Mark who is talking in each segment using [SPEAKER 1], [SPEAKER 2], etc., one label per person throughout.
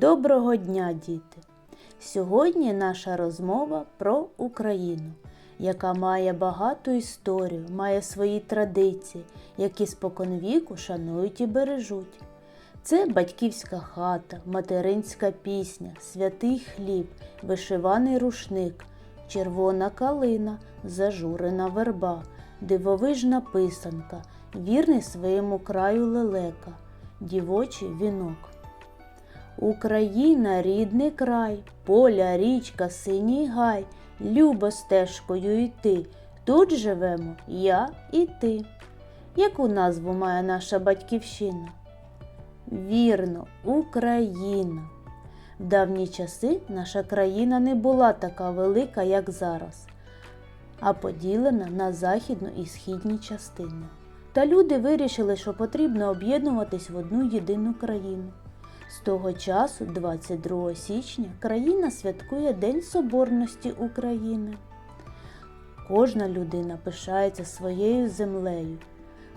[SPEAKER 1] Доброго дня, діти! Сьогодні наша розмова про Україну, яка має багату історію, має свої традиції, які споконвіку шанують і бережуть. Це батьківська хата, материнська пісня, святий хліб, вишиваний рушник, червона калина, зажурена верба, дивовижна писанка, вірний своєму краю лелека, дівочий вінок. Україна рідний край, поля, річка, синій гай, любо стежкою йти. Тут живемо я і ти. Яку назву має наша батьківщина? Вірно, Україна. В давні часи наша країна не була така велика, як зараз, а поділена на західну і східні частини. Та люди вирішили, що потрібно об'єднуватись в одну єдину країну. З того часу, 22 січня, країна святкує День Соборності України. Кожна людина пишається своєю землею.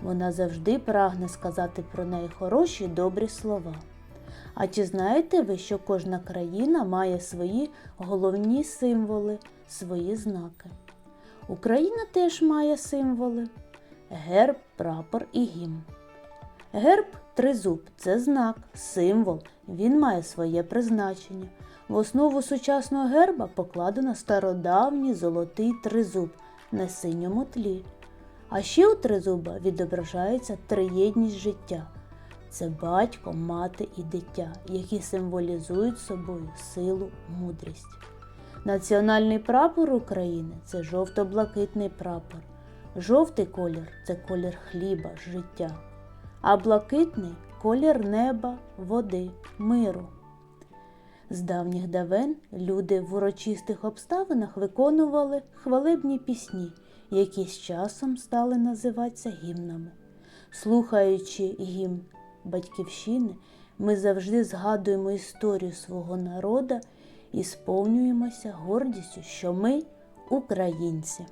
[SPEAKER 1] Вона завжди прагне сказати про неї хороші добрі слова. А чи знаєте ви, що кожна країна має свої головні символи, свої знаки? Україна теж має символи: герб, прапор і гімн. Герб тризуб це знак, символ, він має своє призначення. В основу сучасного герба покладено стародавній золотий тризуб на синьому тлі. А ще у тризуба відображається триєдність життя. Це батько, мати і дитя, які символізують собою силу, мудрість. Національний прапор України це жовто-блакитний прапор. Жовтий колір це колір хліба, життя, а блакитний колір неба, води, миру. З давніх давен люди в урочистих обставинах виконували хвалебні пісні, які з часом стали називатися гімнами. Слухаючи гімн Батьківщини, ми завжди згадуємо історію свого народу і сповнюємося гордістю, що ми українці.